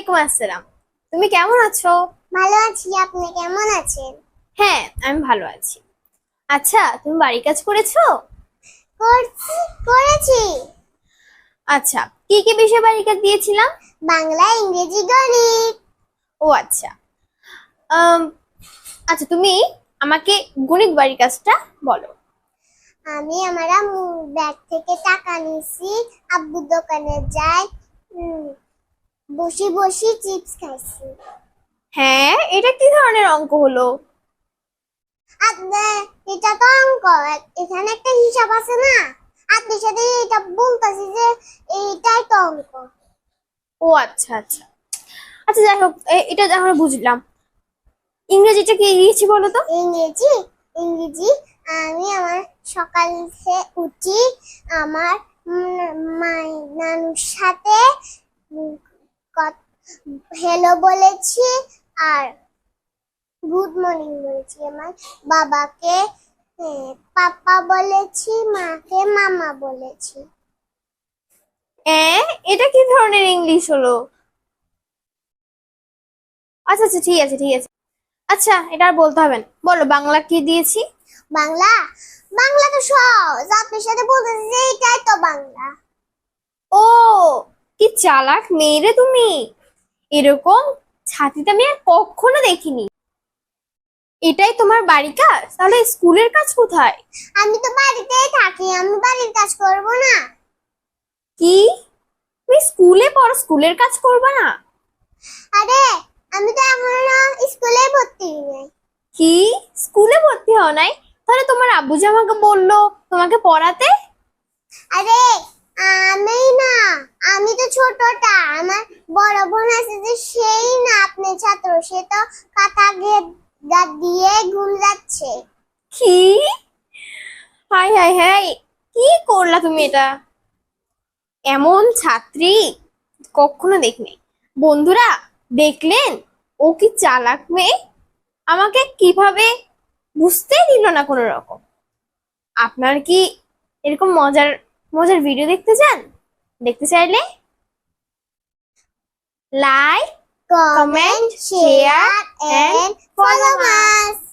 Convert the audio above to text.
ওয়ালাইকুম আসসালাম। তুমি কেমন আছো? ভালো আছি আপনি কেমন আছেন? হ্যাঁ আমি ভালো আছি। আচ্ছা তুমি বাড়ির কাজ করেছ? করছি করেছি। আচ্ছা কি কি বিষয়ে বাড়ির কাজ দিয়েছিলাম? বাংলা ইংরেজি গণিত। ও আচ্ছা। আচ্ছা তুমি আমাকে গণিত বাড়ির কাজটা বলো। আমি আমার ব্যাগ থেকে টাকা নিছি আব্বুর দোকানে যাই। বসে বসে চিপস খাইছি। হ্যাঁ এটা কি ধরনের অঙ্ক হলো? আপনি এটা তো অঙ্ক। এখানে একটা হিসাব আছে না? আপনি সাথে এটা বলতেছি যে এইটাই তো অঙ্ক। ও আচ্ছা আচ্ছা। আচ্ছা যাই হোক এটা আমরা বুঝলাম। ইংরেজিটা কি দিয়েছি বলো তো? ইংরেজি ইংরেজি। আমি আমার সকাল থেকে উঠি আমার নানুর সাথে হ্যালো বলেছি আর গুড মর্নিং বলেছি আমার বাবাকে পাপা বলেছি মাকে মামা বলেছি। এটা কি ধরনের ইংলিশ হলো? আচ্ছা আচ্ছা ঠিক আছে ঠিক আছে। আচ্ছা এটা আর বলতে হবে না। বলো বাংলা কি দিয়েছি? বাংলা? বাংলা তো সহজ আপনার সাথে বলতেছি যে এইটাই তো বাংলা। চালাক মেয়ে তুমি? এরকম ছাতিটা আমি আর কখনো দেখিনি। এটাই তোমার বাড়ি কাজ? তাহলে স্কুলের কাজ কোথায়? আমি তো বাড়িতেই থাকি আমি বাড়ির কাজ করব না। কি? তুমি স্কুলে পড়ো স্কুলের কাজ করবে না? আরে আমি তো এখনও স্কুলে ভর্তি হই নাই। কি? স্কুলে ভর্তি হও নাই? তাহলে তোমার আব্বু যে আমাকে বলল তোমাকে পড়াতে? আরে আমি না আমি তো ছোটটা বড় বোন আছে যে সেই না আপনি ছাত্র, সে তো গেট দিয়ে ঘুম যাচ্ছে। কি? হাই হাই হাই কি করলা তুমি এটা? এমন ছাত্রী কখনো দেখিনি। বন্ধুরা, দেখলেন? ও কি চালাক মেয়ে? আমাকে কীভাবে বুঝতেই দিল না কোনো রকম আপনার কি এরকম মজার মজার ভিডিও দেখতে চান? দেখতে চাইলে like, comment, share and follow us.